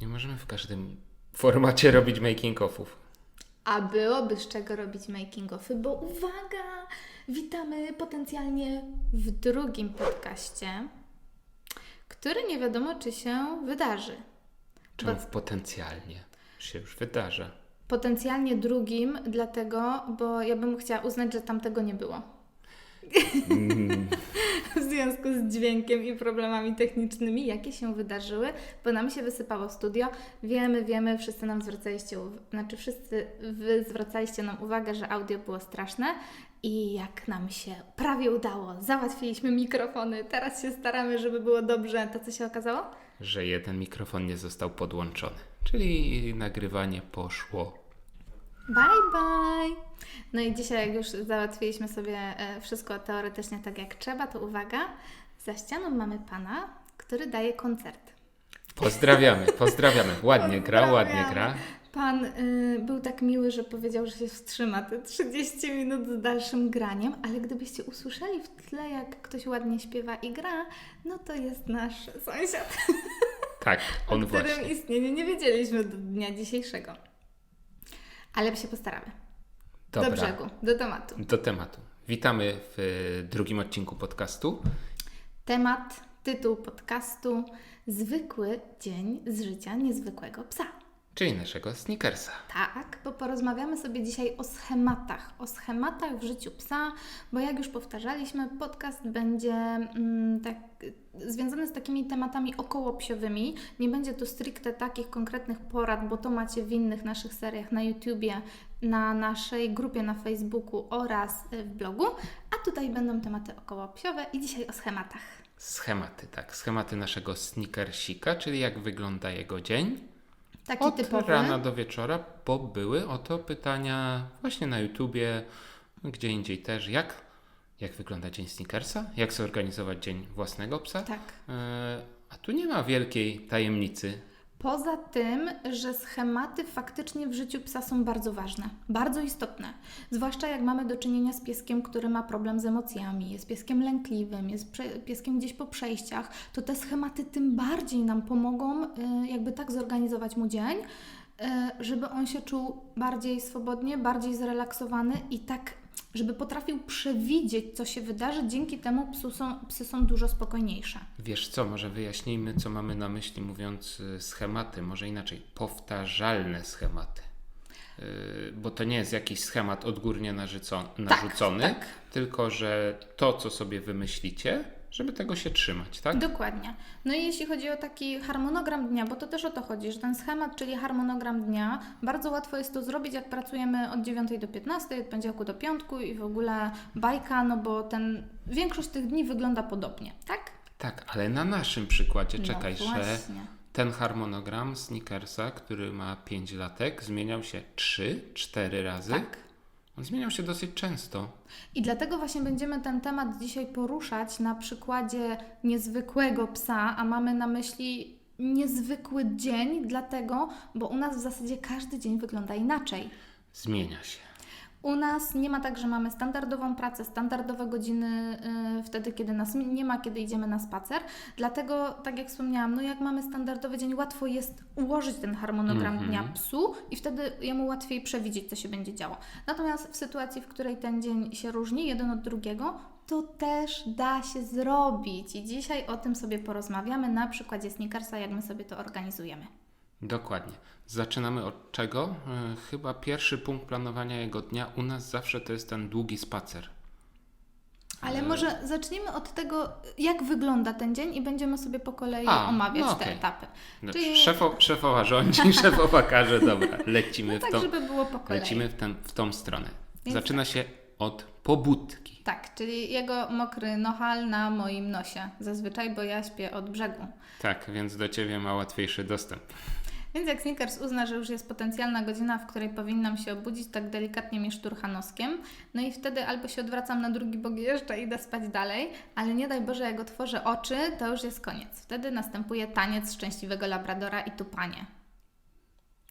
Nie możemy w każdym formacie robić making-offów. A byłoby z czego robić making-offy, bo uwaga! Witamy potencjalnie w drugim podcaście, który nie wiadomo, czy się wydarzy. Czemu Bo- w potencjalnie się już wydarza? Potencjalnie drugim, dlatego, bo ja bym chciała uznać, że tamtego nie było. Mm, w związku z dźwiękiem i problemami technicznymi, jakie się wydarzyły, bo nam się wysypało studio. Wiemy, wiemy, wszyscy nam zwracaliście, znaczy wszyscy Wy zwracaliście nam uwagę, że audio było straszne i jak nam się prawie udało, załatwiliśmy mikrofony, teraz się staramy, żeby było dobrze, to co się okazało? że jeden mikrofon nie został podłączony. Czyli nagrywanie poszło. Bye bye! No i dzisiaj, jak już załatwiliśmy sobie e, wszystko teoretycznie tak jak trzeba, to uwaga, za ścianą mamy pana, który daje koncert. Pozdrawiamy, pozdrawiamy. Ładnie gra, ładnie gra. Pan y, był tak miły, że powiedział, że się wstrzyma te 30 minut z dalszym graniem, ale gdybyście usłyszeli w tle, jak ktoś ładnie śpiewa i gra, no to jest nasz sąsiad, Tak, on o którym właśnie. istnieniu nie wiedzieliśmy do dnia dzisiejszego. Ale się postaramy. Do Dobra, brzegu, do tematu. do tematu. Witamy w e, drugim odcinku podcastu. Temat, tytuł podcastu Zwykły dzień z życia niezwykłego psa. Czyli naszego sneakersa. Tak, bo porozmawiamy sobie dzisiaj o schematach, o schematach w życiu psa, bo jak już powtarzaliśmy, podcast będzie mm, tak, związany z takimi tematami okołopsiowymi. Nie będzie tu stricte takich konkretnych porad, bo to macie w innych naszych seriach na YouTubie, na naszej grupie na Facebooku oraz y, w blogu, a tutaj będą tematy okołopsiowe i dzisiaj o schematach. Schematy, tak. Schematy naszego sneakersika, czyli jak wygląda jego dzień. Taki Od typowy. rana do wieczora, bo były o to pytania właśnie na YouTubie, gdzie indziej też. Jak, jak wygląda dzień sneakersa? Jak zorganizować dzień własnego psa? Tak. E, a tu nie ma wielkiej tajemnicy. Poza tym, że schematy faktycznie w życiu psa są bardzo ważne, bardzo istotne. Zwłaszcza jak mamy do czynienia z pieskiem, który ma problem z emocjami, jest pieskiem lękliwym, jest pieskiem gdzieś po przejściach, to te schematy tym bardziej nam pomogą, y, jakby tak zorganizować mu dzień, y, żeby on się czuł bardziej swobodnie, bardziej zrelaksowany i tak, żeby potrafił przewidzieć, co się wydarzy. Dzięki temu psu są, psy są dużo spokojniejsze. Wiesz co, może wyjaśnijmy, co mamy na myśli mówiąc y, schematy, może inaczej, powtarzalne schematy. Y, Bo to nie jest jakiś schemat odgórnie narzuco- narzucony, tak. tylko że to, co sobie wymyślicie, żeby tego się trzymać, tak? Dokładnie. No i jeśli chodzi o taki harmonogram dnia, bo to też o to chodzi, że ten schemat, czyli harmonogram dnia, bardzo łatwo jest to zrobić, jak pracujemy od 9 do 15, od poniedziałku do piątku i w ogóle bajka, no bo ten, większość tych dni wygląda podobnie, tak? Tak, ale na naszym przykładzie, czekaj, no że ten harmonogram Snickersa, który ma 5 latek, zmieniał się 3-4 razy. Tak. On zmieniał się dosyć często. I dlatego właśnie będziemy ten temat dzisiaj poruszać na przykładzie niezwykłego psa, a mamy na myśli niezwykły dzień, dlatego, bo u nas w zasadzie każdy dzień wygląda inaczej. Zmienia się. U nas nie ma tak, że mamy standardową pracę, standardowe godziny y, wtedy, kiedy nas nie ma, kiedy idziemy na spacer. Dlatego, tak jak wspomniałam, no jak mamy standardowy dzień, łatwo jest ułożyć ten harmonogram Mhm. dnia psu i wtedy jemu łatwiej przewidzieć, co się będzie działo. Natomiast w sytuacji, w której ten dzień się różni jeden od drugiego, to też da się zrobić. I dzisiaj o tym sobie porozmawiamy na przykładzie Snickersa, jak my sobie to organizujemy. Dokładnie. Zaczynamy od czego? E, Chyba pierwszy punkt planowania jego dnia u nas zawsze to jest ten długi spacer. Ale może zacznijmy od tego, jak wygląda ten dzień i będziemy sobie po kolei A, omawiać no te okej. etapy. Dobrze. Czyli- Szefo, szefowa rządzi, szefowa każe, dobra, lecimy No w tak, tą, żeby było po kolei. lecimy w, ten, w tą stronę. Więc Zaczyna się od pobudki. Tak, czyli jego mokry nohal na moim nosie zazwyczaj, bo ja śpię od brzegu. Tak, więc do Ciebie ma łatwiejszy dostęp. Więc jak Snickers uzna, że już jest potencjalna godzina, w której powinnam się obudzić, tak delikatnie mnie szturcha noskiem. No i wtedy albo się odwracam na drugi bok i jeszcze idę spać dalej, ale nie daj Boże, jak otworzę oczy, to już jest koniec. Wtedy następuje taniec szczęśliwego labradora i tupanie.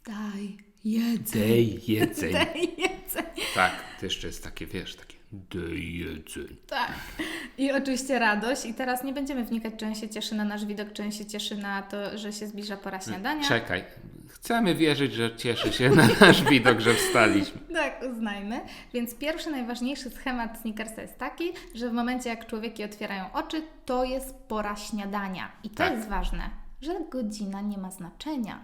Daj jedzenie. Dej jedzeń. Daj jedzenie. Tak, to jeszcze jest takie, wiesz, takie Daj jedzeń. Tak. I oczywiście radość. I teraz nie będziemy wnikać, czy on się cieszy na nasz widok, czy on się cieszy na to, że się zbliża pora śniadania. Czekaj. Chcemy wierzyć, że cieszy się na nasz widok, że wstaliśmy. Tak, uznajmy. Więc pierwszy, najważniejszy schemat Snickersa jest taki, że w momencie, jak człowieki otwierają oczy, to jest pora śniadania. I to Tak. jest ważne, że godzina nie ma znaczenia.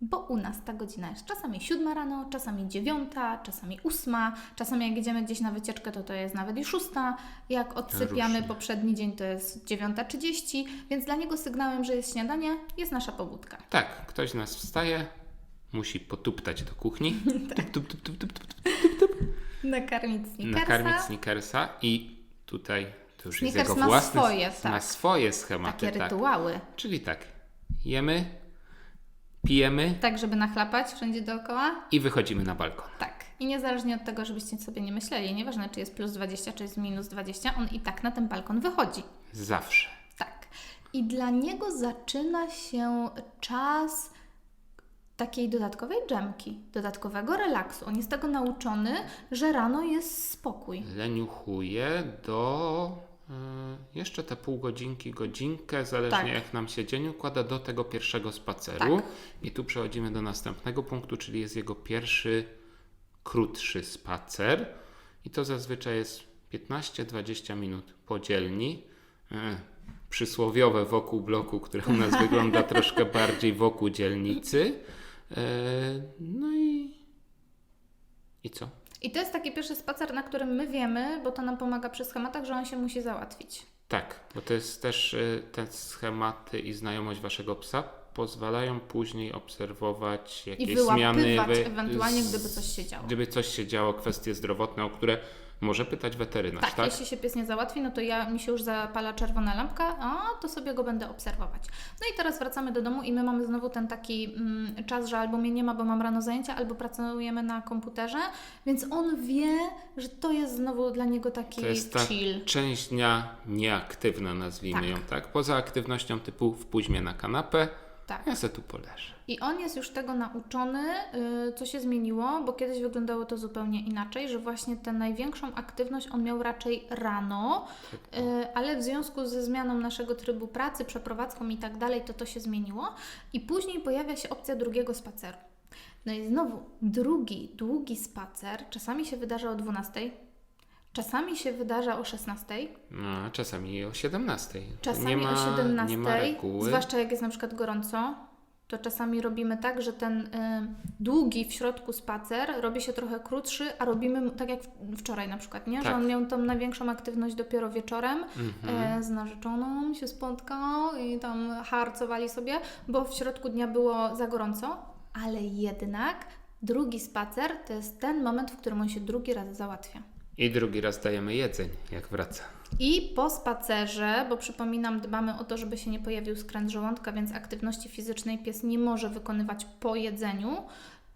Bo u nas ta godzina jest czasami siódma rano, czasami dziewiąta, czasami ósma, czasami jak jedziemy gdzieś na wycieczkę, to to jest nawet i szósta. Jak odsypiamy Różnie. poprzedni dzień, to jest dziewiąta trzydzieści, więc dla niego sygnałem, że jest śniadanie, jest nasza pobudka. Tak, ktoś z nas wstaje, musi potuptać do kuchni, Tak. tup, tup, tup, tup, tup, tup, tup, Nakarmić Snickersa. nakarmić Snickersa i tutaj to już Snickers jest jego ma własny, swoje, ma tak. swoje schematy. Takie tak. rytuały. Czyli tak, jemy, pijemy Tak, żeby nachlapać wszędzie dookoła? i wychodzimy na balkon. Tak. I niezależnie od tego, żebyście sobie nie myśleli, nieważne czy jest plus 20, czy jest minus 20, on i tak na ten balkon wychodzi. Zawsze. Tak. I dla niego zaczyna się czas takiej dodatkowej dżemki, dodatkowego relaksu. On jest tego nauczony, że rano jest spokój. Leniuchuje do jeszcze te pół godzinki, godzinkę, zależnie Tak. jak nam się dzień układa, do tego pierwszego spaceru. Tak. I tu przechodzimy do następnego punktu, czyli jest jego pierwszy krótszy spacer. I to zazwyczaj jest 15-20 minut po dzielni. Y, przysłowiowe wokół bloku, które u nas wygląda troszkę bardziej wokół dzielnicy. Y, no i. I co? I to jest taki pierwszy spacer, na którym my wiemy, bo to nam pomaga przy schematach, że on się musi załatwić. Tak, bo to jest też y, te schematy i znajomość waszego psa pozwalają później obserwować jakieś I wyłapywać zmiany. ewentualnie, gdyby coś się działo. Gdyby coś się działo, kwestie zdrowotne, o które może pytać weterynarz, Tak, tak? jeśli się pies nie załatwi, no to ja mi się już zapala czerwona lampka, a to sobie go będę obserwować. No i teraz wracamy do domu i my mamy znowu ten taki mm, czas, że albo mnie nie ma, bo mam rano zajęcia, albo pracujemy na komputerze, więc on wie, że to jest znowu dla niego taki To jest ta chill. część dnia nieaktywna, nazwijmy Tak. ją tak. Poza aktywnością typu wpuść mnie na kanapę, Tak. ja se tu poleżę. I on jest już tego nauczony, yy, co się zmieniło, bo kiedyś wyglądało to zupełnie inaczej, że właśnie tę największą aktywność on miał raczej rano, yy, ale w związku ze zmianą naszego trybu pracy, przeprowadzką i tak dalej, to to się zmieniło. I później pojawia się opcja drugiego spaceru. No i znowu, drugi, długi spacer czasami się wydarza o 12, czasami się wydarza o 16, No, a czasami o 17. Czasami nie ma, o 17, Nie ma reguły. zwłaszcza jak jest na przykład gorąco, to czasami robimy tak, że ten y, długi w środku spacer robi się trochę krótszy, a robimy tak jak wczoraj na przykład, nie? Że Tak. on miał tą największą aktywność dopiero wieczorem, Mhm. e, z narzeczoną się spotkał i tam harcowali sobie, bo w środku dnia było za gorąco, ale jednak drugi spacer to jest ten moment, w którym on się drugi raz załatwia. I drugi raz dajemy jedzeń, jak wraca. I po spacerze, bo przypominam, dbamy o to, żeby się nie pojawił skręt żołądka, więc aktywności fizycznej pies nie może wykonywać po jedzeniu,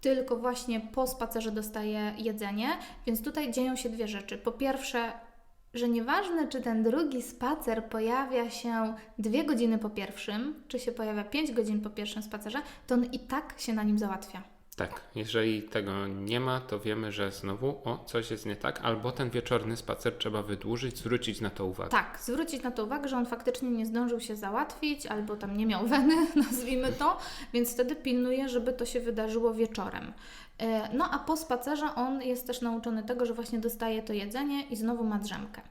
tylko właśnie po spacerze dostaje jedzenie. Więc tutaj dzieją się dwie rzeczy. Po pierwsze, że nieważne, czy ten drugi spacer pojawia się dwie godziny po pierwszym, czy się pojawia pięć godzin po pierwszym spacerze, to on i tak się na nim załatwia. Tak, jeżeli tego nie ma, to wiemy, że znowu o, coś jest nie tak, albo ten wieczorny spacer trzeba wydłużyć, zwrócić na to uwagę. Tak, zwrócić na to uwagę, że on faktycznie nie zdążył się załatwić, albo tam nie miał weny, nazwijmy to, więc wtedy pilnuje, żeby to się wydarzyło wieczorem. E, No a po spacerze on jest też nauczony tego, że właśnie dostaje to jedzenie i znowu ma drzemkę.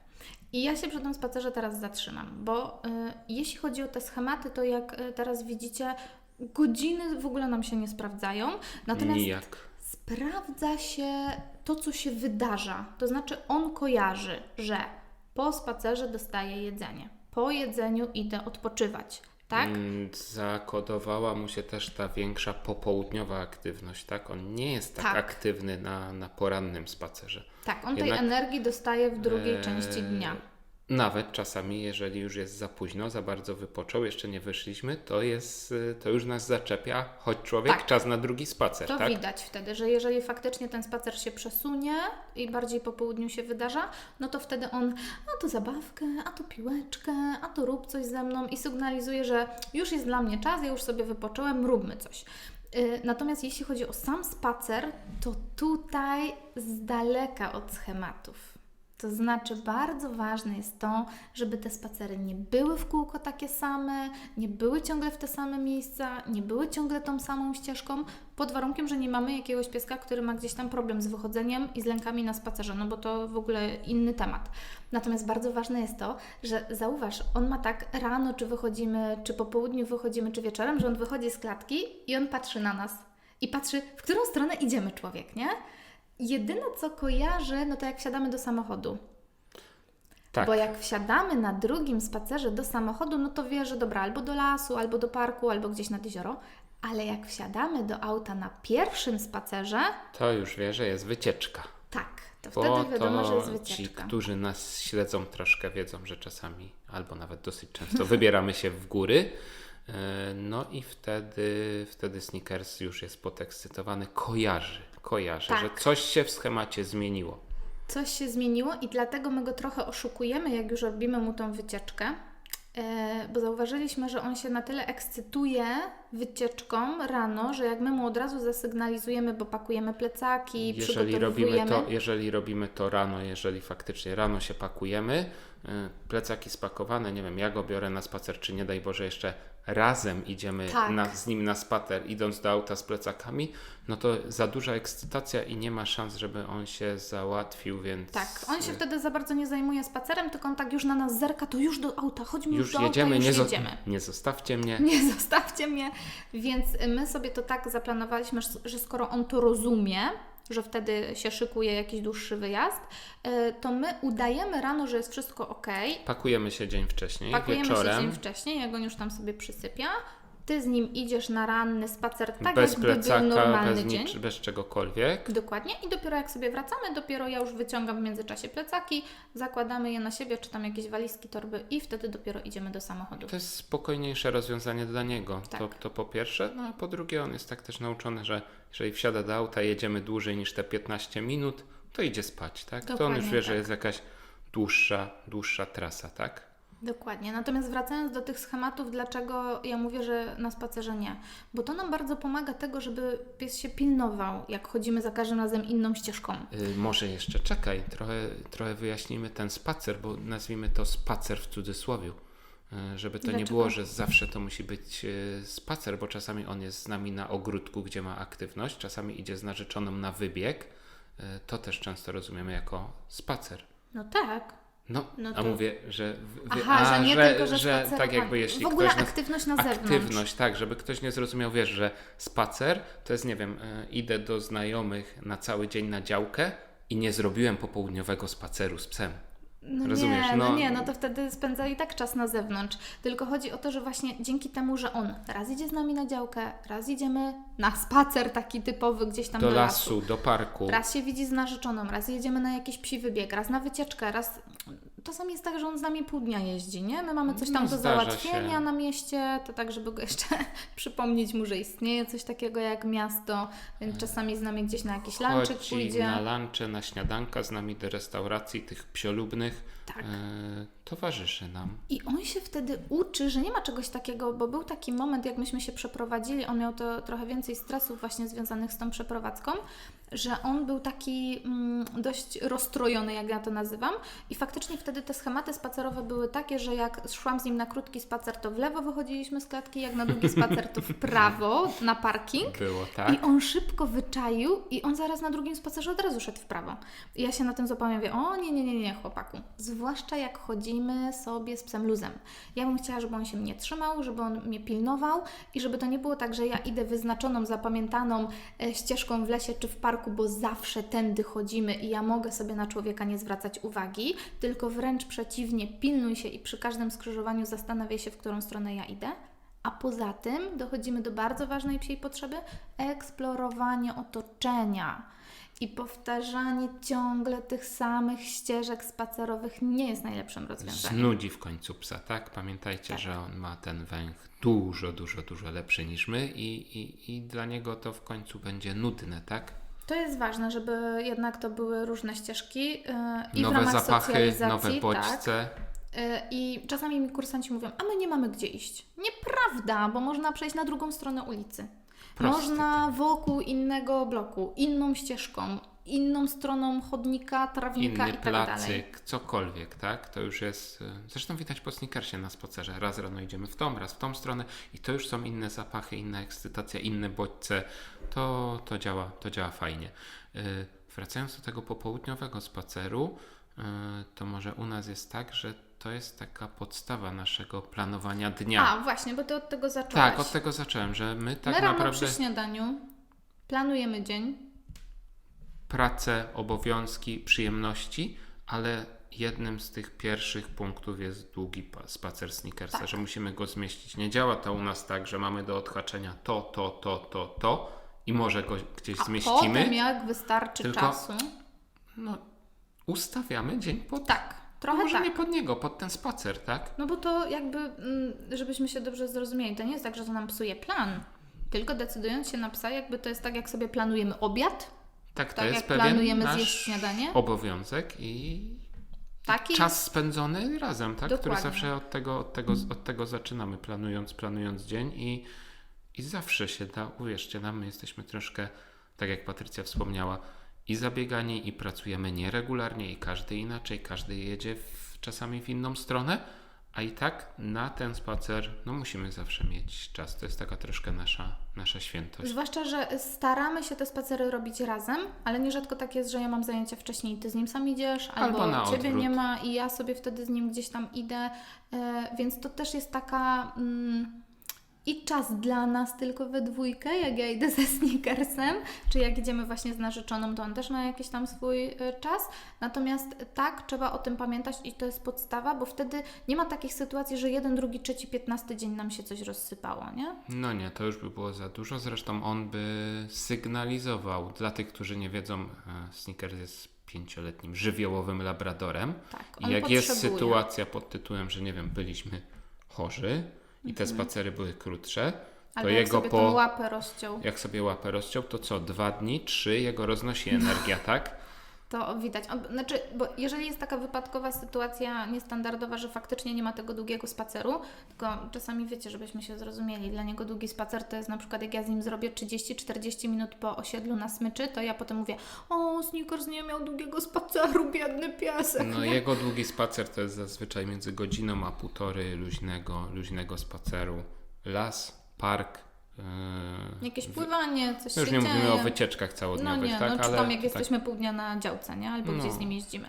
I ja się przy tym spacerze teraz zatrzymam, bo y, jeśli chodzi o te schematy, to jak y, teraz widzicie, godziny w ogóle nam się nie sprawdzają. Natomiast Nijak. sprawdza się to, co się wydarza. To znaczy, on kojarzy, że po spacerze dostaje jedzenie, po jedzeniu idę odpoczywać. Tak? Mm, Zakodowała mu się też ta większa popołudniowa aktywność, tak? On nie jest tak, Tak. aktywny na, na porannym spacerze. Tak, on Jednak- tej energii dostaje w drugiej Eee, części dnia. Nawet czasami, jeżeli już jest za późno, za bardzo wypoczął, jeszcze nie wyszliśmy, to jest, y, to już nas zaczepia, choć człowiek, Tak. czas na drugi spacer, To tak? widać wtedy, że jeżeli faktycznie ten spacer się przesunie i bardziej po południu się wydarza, no to wtedy on, a to zabawkę, a to piłeczkę, a to rób coś ze mną i sygnalizuje, że już jest dla mnie czas, ja już sobie wypocząłem, róbmy coś. Yy, Natomiast jeśli chodzi o sam spacer, to tutaj z daleka od schematów. To znaczy, bardzo ważne jest to, żeby te spacery nie były w kółko takie same, nie były ciągle w te same miejsca, nie były ciągle tą samą ścieżką, pod warunkiem, że nie mamy jakiegoś pieska, który ma gdzieś tam problem z wychodzeniem i z lękami na spacerze, no bo to w ogóle inny temat. Natomiast bardzo ważne jest to, że zauważ, on ma tak rano, czy wychodzimy, czy po południu wychodzimy, czy wieczorem, że on wychodzi z klatki i on patrzy na nas. I patrzy, w którą stronę idziemy człowiek, nie? Jedyne, co kojarzy, no to jak wsiadamy do samochodu. Tak. Bo jak wsiadamy na drugim spacerze do samochodu, no to wie, że dobra, albo do lasu, albo do parku, albo gdzieś nad jezioro. Ale jak wsiadamy do auta na pierwszym spacerze, To już wie, że jest wycieczka. tak, to Bo wtedy wiadomo, że jest wycieczka. ci, którzy nas śledzą troszkę wiedzą, że czasami, albo nawet dosyć często wybieramy się w góry. E, No i wtedy, wtedy Snickers już jest podekscytowany, kojarzy, kojarzy, Tak. że coś się w schemacie zmieniło. Coś się zmieniło i dlatego my go trochę oszukujemy, jak już robimy mu tą wycieczkę, e, bo zauważyliśmy, że on się na tyle ekscytuje wycieczką rano, że jak my mu od razu zasygnalizujemy, bo pakujemy plecaki, Jeżeli robimy, to, jeżeli robimy to rano, jeżeli faktycznie rano się pakujemy, y, plecaki spakowane, nie wiem, ja go biorę na spacer, czy nie daj Boże jeszcze razem idziemy Tak. na, z nim na spacer, idąc do auta z plecakami, no to za duża ekscytacja i nie ma szans, żeby on się załatwił, więc... Tak, on się y, wtedy za bardzo nie zajmuje spacerem, tylko on tak już na nas zerka, to już do auta, chodźmy już, Już do jedziemy, auta, nie, już zo- jedziemy. nie zostawcie mnie. Nie zostawcie mnie. Więc my sobie to tak zaplanowaliśmy, że skoro on to rozumie, że wtedy się szykuje jakiś dłuższy wyjazd, y, to my udajemy rano, że jest wszystko ok. Pakujemy się dzień wcześniej, Pakujemy wieczorem. się dzień wcześniej, jak on już tam sobie przysypia. Ty z nim idziesz na ranny spacer, tak bez jakby był plecaka, normalny bez, dzień. bez czegokolwiek. Dokładnie. I dopiero jak sobie wracamy, dopiero ja już wyciągam w międzyczasie plecaki, zakładamy je na siebie, czy tam jakieś walizki, torby i wtedy dopiero idziemy do samochodu. To jest spokojniejsze rozwiązanie dla niego. Tak. To, to po pierwsze, no a po drugie on jest tak też nauczony, że jeżeli wsiada do auta, jedziemy dłużej niż te 15 minut, to idzie spać, tak? to on Dokładnie już wie, że tak. jest jakaś dłuższa, dłuższa trasa, tak? Dokładnie. Natomiast wracając do tych schematów, dlaczego ja mówię, że na spacerze nie? Bo to nam bardzo pomaga tego, żeby pies się pilnował, jak chodzimy za każdym razem inną ścieżką. Y, może jeszcze czekaj, trochę, trochę wyjaśnijmy ten spacer, bo nazwijmy to spacer w cudzysłowiu. Y, Żeby to nie Dlaczego? było, że zawsze to musi być y, spacer, bo czasami on jest z nami na ogródku, gdzie ma aktywność, czasami idzie z narzeczoną na wybieg. Y, To też często rozumiemy jako spacer. No tak. No, No a to- mówię, że. Aha, a, że nie tylko, że, że tak jakby jeśli W ogóle ktoś. aktywność na zewnątrz. Aktywność, tak, żeby ktoś nie zrozumiał, wiesz, że spacer to jest, nie wiem, e, idę do znajomych na cały dzień na działkę i nie zrobiłem popołudniowego spaceru z psem. No Rozumiesz, nie, no, no- nie, no to wtedy spędza i tak czas na zewnątrz. Tylko chodzi o to, że właśnie dzięki temu, że on raz idzie z nami na działkę, raz idziemy na spacer taki typowy gdzieś tam Do do, lasu. lasu, do parku. Raz się widzi z narzeczoną, raz jedziemy na jakiś psi wybieg, raz na wycieczkę, raz... Czasami jest tak, że on z nami pół dnia jeździ, nie? My mamy coś tam No, do załatwienia się. na mieście, to tak, żeby go jeszcze przypomnieć mu, że istnieje coś takiego jak miasto, więc czasami z nami gdzieś na jakiś lunchek Chodzi pójdzie. na lunche, na śniadanka z nami do restauracji tych psiolubnych. Tak. E, towarzyszy nam. I on się wtedy uczy, że nie ma czegoś takiego, bo był taki moment, jak myśmy się przeprowadzili, on miał to trochę więcej stresów właśnie związanych z tą przeprowadzką, że on był taki mm, dość rozstrojony, jak ja to nazywam. I faktycznie wtedy te schematy spacerowe były takie, że jak szłam z nim na krótki spacer, to w lewo wychodziliśmy z klatki, jak na długi spacer, to w prawo, na parking. Było tak. I on szybko wyczaił i on zaraz na drugim spacerze od razu szedł w prawo. I ja się na tym złapałam i mówię, o nie, nie, nie, nie, chłopaku. Zwłaszcza jak chodzimy sobie z psem luzem. Ja bym chciała, żeby on się mnie trzymał, żeby on mnie pilnował i żeby to nie było tak, że ja idę wyznaczoną, zapamiętaną e, ścieżką w lesie czy w parku, bo zawsze tędy chodzimy i ja mogę sobie na człowieka nie zwracać uwagi, tylko wręcz przeciwnie, pilnuj się i przy każdym skrzyżowaniu zastanawiaj się, w którą stronę ja idę. A poza tym dochodzimy do bardzo ważnej psiej potrzeby eksplorowanie otoczenia. I powtarzanie ciągle tych samych ścieżek spacerowych nie jest najlepszym rozwiązaniem. Znudzi w końcu psa, tak? Pamiętajcie, Tak. że on ma ten węch dużo, dużo, dużo lepszy niż my i, i, i dla niego to w końcu będzie nudne, tak? To jest ważne, żeby jednak to były różne ścieżki yy, i w nowe ramach zapachy, nowe Tak, bodźce. Yy, I czasami mi kursanci mówią, a my nie mamy gdzie iść. Nieprawda, bo można przejść na drugą stronę ulicy. Proste Można wokół innego bloku, inną ścieżką, inną stroną chodnika, trawnika Inny i tak dalej. placyk, cokolwiek, tak? To już jest. e, Zresztą widać po sneakersie na spacerze. Raz rano idziemy w tą, raz w tą stronę i to już są inne zapachy, inna ekscytacja, inne bodźce. To, to, działa, to działa fajnie. E, Wracając do tego popołudniowego spaceru, e, to może u nas jest tak, że to jest taka podstawa naszego planowania dnia. A, właśnie, bo ty od tego zacząłeś. tak, od tego zacząłem, że my tak My rano naprawdę przy śniadaniu planujemy dzień. Pracę, obowiązki, przyjemności, ale jednym z tych pierwszych punktów jest długi pa- spacer sneakersa, Tak. że musimy go zmieścić. Nie działa to u nas tak, że mamy do odhaczenia to, to, to, to, to i może go gdzieś A zmieścimy. potem jak wystarczy Tylko- czasu. No, ustawiamy dzień pod, Tak, trochę może tak. nie pod niego, pod ten spacer, tak? No bo to jakby, mm, żebyśmy się dobrze zrozumieli, to nie jest tak, że to nam psuje plan. Tylko decydując się na psa, jakby to jest tak, jak sobie planujemy obiad, Tak, to tak jest jak pewien planujemy nasz zjeść śniadanie. obowiązek i taki czas spędzony razem, tak? Który Dokładnie. zawsze od tego, od, tego, od tego zaczynamy, planując, planując dzień i, i zawsze się da, uwierzcie nam, my jesteśmy troszkę, tak jak Patrycja wspomniała, i zabiegani, i pracujemy nieregularnie, i każdy inaczej, każdy jedzie w, czasami w inną stronę, a i tak na ten spacer, no musimy zawsze mieć czas. To jest taka troszkę nasza, nasza świętość. Zwłaszcza, że staramy się te spacery robić razem, ale nierzadko tak jest, że ja mam zajęcia wcześniej i ty z nim sam idziesz, albo, Albo ciebie odwrót. nie ma i ja sobie wtedy z nim gdzieś tam idę, e, więc to też jest taka mm, i czas dla nas tylko we dwójkę, jak ja idę ze sneakersem, czy jak idziemy właśnie z narzeczoną, to on też ma jakiś tam swój e, czas. Natomiast tak, trzeba o tym pamiętać i to jest podstawa, bo wtedy nie ma takich sytuacji, że jeden, drugi, trzeci, piętnasty dzień nam się coś rozsypało, nie? No nie, to już by było za dużo. Zresztą on by sygnalizował dla tych, którzy nie wiedzą, e, Snickers jest pięcioletnim żywiołowym labradorem. Tak, I jak jest potrzebuje. sytuacja pod tytułem, że nie wiem, byliśmy chorzy i te spacery były krótsze, to Mhm. Albo jak jego sobie po. łapę rozciął. Jak sobie łapę rozciął, to co? Dwa dni, trzy, jego roznosi energia, tak? To widać. On, znaczy, bo jeżeli jest taka wypadkowa sytuacja niestandardowa, że faktycznie nie ma tego długiego spaceru, tylko czasami wiecie, żebyśmy się zrozumieli, dla niego długi spacer to jest na przykład jak ja z nim zrobię 30-40 minut po osiedlu na smyczy, to ja potem mówię, o, Snickers nie miał długiego spaceru, biedny piesek. No jego długi spacer to jest zazwyczaj między godziną a półtorej luźnego, luźnego spaceru. Las, park. Yy, Jakieś pływanie, coś Już nie dzieje. mówimy o wycieczkach No całodniowych, nie, tak? no czy Ale tam jak tak, jesteśmy pół dnia na działce, nie? Albo No. gdzieś z nim jeździmy.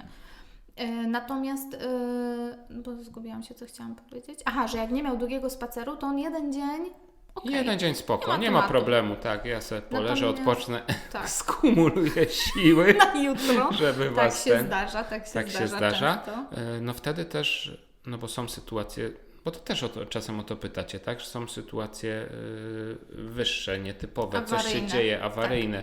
E, Natomiast, e, bo zgubiłam się, co chciałam powiedzieć. Aha, że jak nie miał długiego spaceru, to on jeden dzień. okej. Jeden dzień spoko, Nie ma nie ma, problemu, tak, ja sobie poleżę, Natomiast- odpocznę, Tak. skumuluję siły, Na jutro. żeby Tak was się ten, zdarza, tak się tak zdarza. się zdarza. E, No wtedy też, no bo są sytuacje, bo to też o to, czasem o to pytacie, tak, że są sytuacje y, wyższe, nietypowe, coś się Awaryjne, dzieje, awaryjne. Y,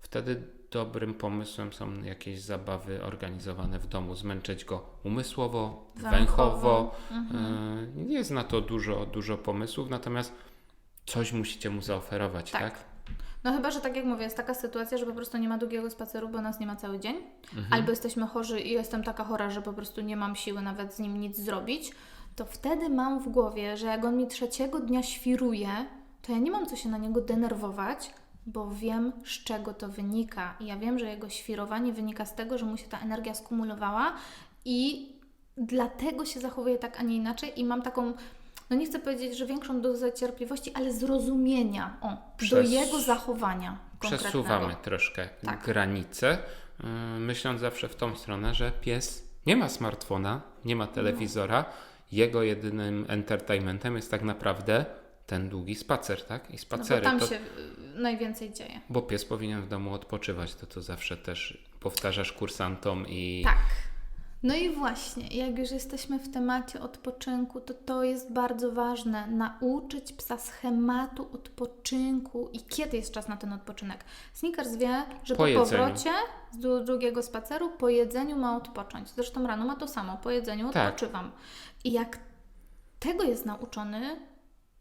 Wtedy dobrym pomysłem są jakieś zabawy organizowane w domu, zmęczyć go umysłowo, Węchowo. węchowo. Mhm. Y, Jest na to dużo, dużo pomysłów, natomiast coś musicie mu zaoferować, tak? Tak. No chyba, że tak jak mówię, jest taka sytuacja, że po prostu nie ma długiego spaceru, bo nas nie ma cały dzień. Mhm. Albo jesteśmy chorzy i jestem taka chora, że po prostu nie mam siły nawet z nim nic zrobić. To wtedy mam w głowie, że jak on mi trzeciego dnia świruje, to ja nie mam co się na niego denerwować, bo wiem z czego to wynika. I ja wiem, że jego świrowanie wynika z tego, że mu się ta energia skumulowała i dlatego się zachowuje tak, a nie inaczej. I mam taką, no nie chcę powiedzieć, że większą dozę cierpliwości, ale zrozumienia o, do jego zachowania. Przesuwamy troszkę Tak. granice, yy, myśląc zawsze w tą stronę, że pies nie ma smartfona, nie ma telewizora, jego jedynym entertainmentem jest tak naprawdę ten długi spacer, tak? I No spacery. tam to, się y, najwięcej dzieje. Bo pies powinien w domu odpoczywać, to to zawsze też powtarzasz kursantom i Tak. No i właśnie, jak już jesteśmy w temacie odpoczynku, to to jest bardzo ważne. Nauczyć psa schematu odpoczynku i kiedy jest czas na ten odpoczynek. Snickers wie, że Po po, powrocie z dru- drugiego spaceru, po jedzeniu ma odpocząć. Zresztą rano ma to samo, po jedzeniu Tak. odpoczywam. I jak tego jest nauczony,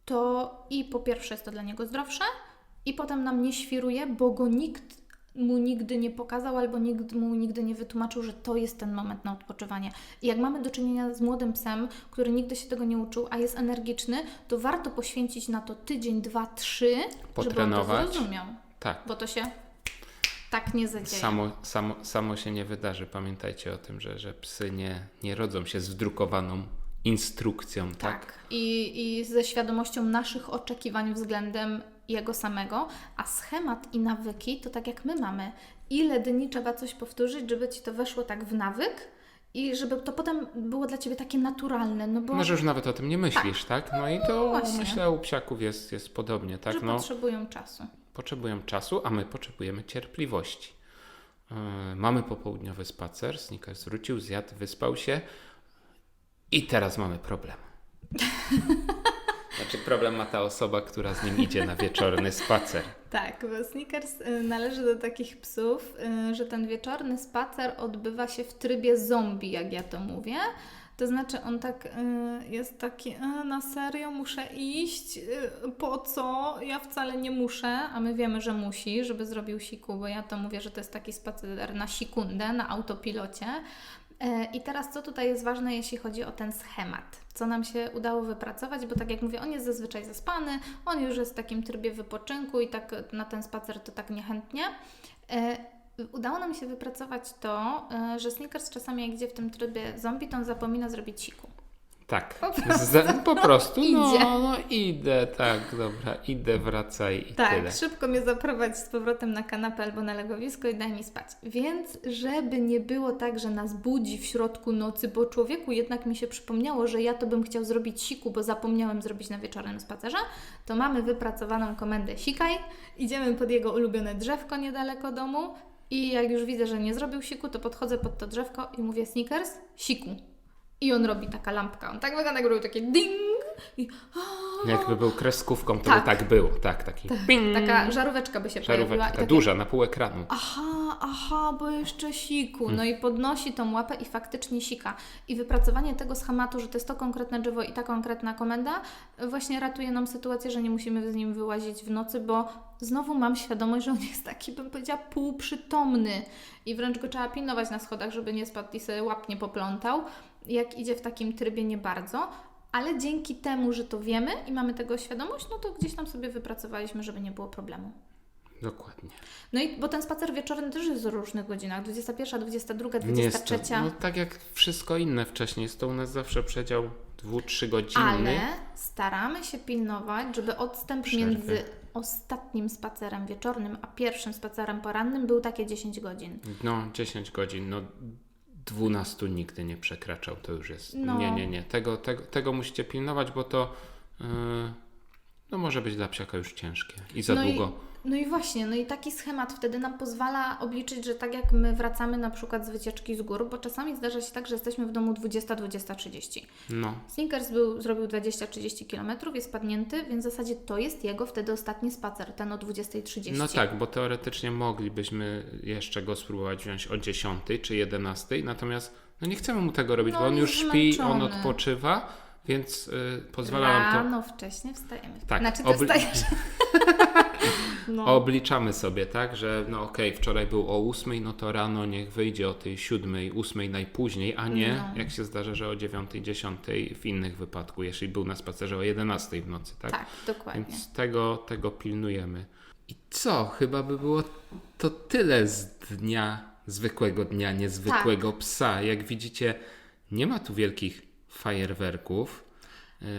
to i po pierwsze jest to dla niego zdrowsze, i potem nam nie świruje, bo go nikt mu nigdy nie pokazał albo nikt mu nigdy nie wytłumaczył, że to jest ten moment na odpoczywanie. I jak mamy do czynienia z młodym psem, który nigdy się tego nie uczył, a jest energiczny, to warto poświęcić na to tydzień, dwa, trzy, żeby on to Potrenować. zrozumiał. tak. Bo to się tak nie zadzieje. Samo, samo, samo się nie wydarzy. Pamiętajcie o tym, że, że psy nie, nie rodzą się z wdrukowaną instrukcją, tak? Tak. I, I ze świadomością naszych oczekiwań względem jego samego, a schemat i nawyki to tak jak my mamy. Ile dni trzeba coś powtórzyć, żeby ci to weszło tak w nawyk i żeby to potem było dla ciebie takie naturalne, no bo Może już nawet o tym nie myślisz, tak? No i to właśnie. myślę u psiaków jest, jest podobnie, tak? że No, potrzebują czasu. potrzebują czasu, a my potrzebujemy cierpliwości. Yy, mamy popołudniowy spacer, Snickers wrócił, zjadł, wyspał się i teraz mamy problem. Znaczy problem ma ta osoba, która z nim idzie na wieczorny spacer. Tak, bo Snickers y, należy do takich psów, y, że ten wieczorny spacer odbywa się w trybie zombie, jak ja to mówię. To znaczy on tak y, jest taki, "E, na serio muszę iść, po co? Ja wcale nie muszę, a my wiemy, że musi, żeby zrobił siku, bo ja to mówię, że to jest taki spacer na sekundę, na autopilocie. E, I teraz co tutaj jest ważne, jeśli chodzi o ten schemat? Co nam się udało wypracować, bo tak jak mówię, on jest zazwyczaj zaspany, on już jest w takim trybie wypoczynku i tak na ten spacer to tak niechętnie. E, Udało nam się wypracować to, e, że Snickers czasami jak idzie w tym trybie zombie, to on zapomina zrobić siku. Tak, Po prostu. Z, po prostu no, Idzie. no idę, tak, dobra, idę, wracaj i Tak, tyle. szybko mnie zaprowadź z powrotem na kanapę albo na legowisko i daj mi spać. Więc, żeby nie było tak, że nas budzi w środku nocy, bo człowieku jednak mi się przypomniało, że ja to bym chciał zrobić siku, bo zapomniałem zrobić na wieczornym spacerze, to mamy wypracowaną komendę sikaj, idziemy pod jego ulubione drzewko niedaleko domu i jak już widzę, że nie zrobił siku, to podchodzę pod to drzewko i mówię Snickers, siku. I on robi taka lampka. On tak wygląda, jakby robił takie ding i Jakby był kreskówką, to Tak. by tak był, tak, taki ping, taka żaróweczka by się pojawiła. żarówka, i taka duża, na pół ekranu. Aha, aha, bo jeszcze siku. Hmm. No i podnosi tą łapę i faktycznie sika. I wypracowanie tego schematu, że to jest to konkretne drzewo i ta konkretna komenda, właśnie ratuje nam sytuację, że nie musimy z nim wyłazić w nocy, bo znowu mam świadomość, że on jest taki, bym powiedziała, półprzytomny. I wręcz go trzeba pilnować na schodach, żeby nie spadł i sobie łap nie poplątał. Jak idzie w takim trybie, nie bardzo. Ale dzięki temu, że to wiemy i mamy tego świadomość, no to gdzieś tam sobie wypracowaliśmy, żeby nie było problemu. Dokładnie. No i bo ten spacer wieczorny też jest w różnych godzinach. 21, 22, Nie jest to, 23. no tak jak wszystko inne wcześniej, jest to u nas zawsze przedział 2-3 godzinny. Ale staramy się pilnować, żeby odstęp Przerwy. między ostatnim spacerem wieczornym a pierwszym spacerem porannym był takie 10 godzin. No 10 godzin, no 12 nigdy nie przekraczał, to już jest, No. nie, nie, nie, tego, tego, tego musicie pilnować, bo to yy, no może być dla psiaka już ciężkie i za no długo. I, no i właśnie, no i taki schemat wtedy nam pozwala obliczyć, że tak jak my wracamy na przykład z wycieczki z gór, bo czasami zdarza się tak, że jesteśmy w domu 20-20-30. No, Snickers był, zrobił 20-30 km, jest padnięty, więc w zasadzie to jest jego wtedy ostatni spacer, ten o 20.30. no tak, bo teoretycznie moglibyśmy jeszcze go spróbować wziąć o 10 czy 11, natomiast no nie chcemy mu tego robić, No, bo on już śpi, on odpoczywa, więc yy, pozwalałam to... Rano wcześnie wstajemy. Tak, Znaczy ty obli- wstajesz. no. Obliczamy sobie, tak, że no okej, wczoraj był o 8, no to rano niech wyjdzie o tej 7, 8 najpóźniej, a nie No. jak się zdarza, że o 9, 10 w innych wypadku, jeśli był na spacerze o 11 w nocy, tak? Tak, dokładnie. Więc tego, tego pilnujemy. I co? Chyba by było to tyle z dnia, zwykłego dnia niezwykłego Tak. psa. Jak widzicie, nie ma tu wielkich fajerwerków. Yy,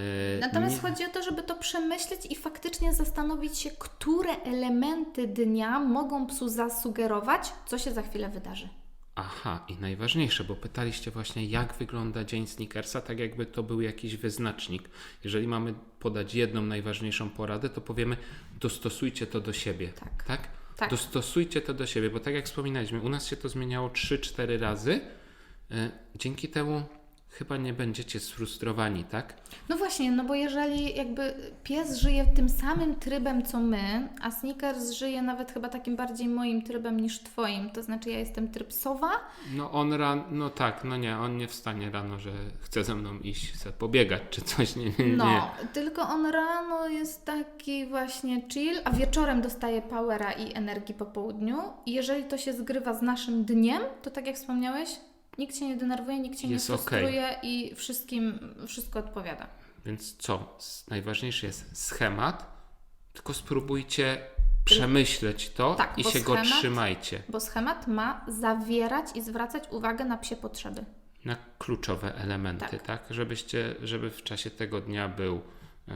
Natomiast nie- chodzi o to, żeby to przemyśleć i faktycznie zastanowić się, które elementy dnia mogą psu zasugerować, co się za chwilę wydarzy. Aha, i najważniejsze, bo pytaliście właśnie, jak wygląda dzień Snickersa, tak jakby to był jakiś wyznacznik. Jeżeli mamy podać jedną najważniejszą poradę, to powiemy, dostosujcie to do siebie. Tak. Tak? Tak. Dostosujcie to do siebie, bo tak jak wspominaliśmy, u nas się to zmieniało 3-4 razy. Y, Dzięki temu chyba nie będziecie sfrustrowani, tak? No właśnie, no bo jeżeli jakby pies żyje tym samym trybem co my, a Snickers żyje nawet chyba takim bardziej moim trybem niż Twoim, to znaczy ja jestem tryb sowa, No on ran, no tak, no nie, on nie wstanie rano, że chce ze mną iść, chce pobiegać czy coś, nie, nie, nie. No, tylko on rano jest taki właśnie chill, a wieczorem dostaje powera i energii po południu. I jeżeli to się zgrywa z naszym dniem, to tak jak wspomniałeś, nikt się nie denerwuje, nikt się Jest nie frustruje i wszystkim wszystko odpowiada. Więc co? Najważniejszy jest schemat, tylko spróbujcie przemyśleć to Tak, i się go schemat- trzymajcie Bo schemat ma zawierać i zwracać uwagę na psie potrzeby. na kluczowe elementy, tak? Tak. Żebyście, żeby w czasie tego dnia był e,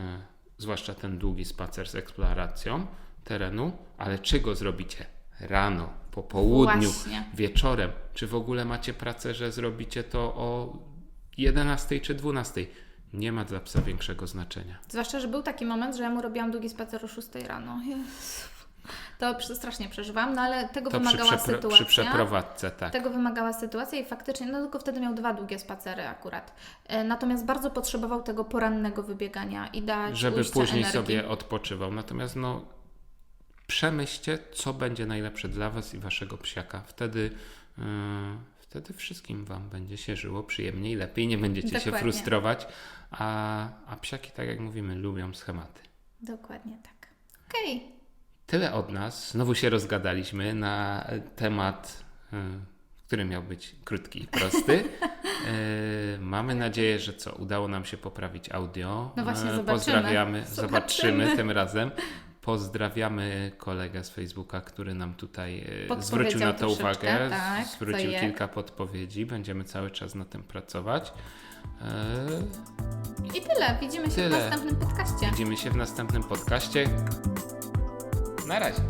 zwłaszcza ten długi spacer z eksploracją terenu, ale czy go zrobicie rano, po południu, Właśnie. wieczorem, czy w ogóle macie pracę, że zrobicie to o 11 czy 12? Nie ma dla psa większego znaczenia. Zwłaszcza, że był taki moment, że ja mu robiłam długi spacer o 6 rano. Jezu. To strasznie przeżywam, no ale tego To przy, wymagała przepro- sytuacja. przy przeprowadzce, tak. Tego wymagała sytuacja i faktycznie, no tylko wtedy miał dwa długie spacery akurat. E, Natomiast bardzo potrzebował tego porannego wybiegania i dać żeby później energii. sobie odpoczywał. Natomiast no, przemyślcie, co będzie najlepsze dla Was i Waszego psiaka. Wtedy, yy, wtedy wszystkim Wam będzie się żyło przyjemniej, lepiej, nie będziecie się Dokładnie. frustrować. A, a psiaki, tak jak mówimy, lubią schematy. Dokładnie tak. Okej. Tyle od nas. Znowu się rozgadaliśmy na temat, yy, który miał być krótki i prosty. Yy, mamy nadzieję, że co, udało nam się poprawić audio. No właśnie, zobaczymy. Pozdrawiamy, Zobaczymy. zobaczymy tym razem. Pozdrawiamy kolegę z Facebooka, który nam tutaj e, zwrócił na to uwagę. tak, zwrócił kilka podpowiedzi. Będziemy cały czas na tym pracować. E, I tyle. Widzimy się Tyle. w następnym podcaście. widzimy się w następnym podcaście. Na razie.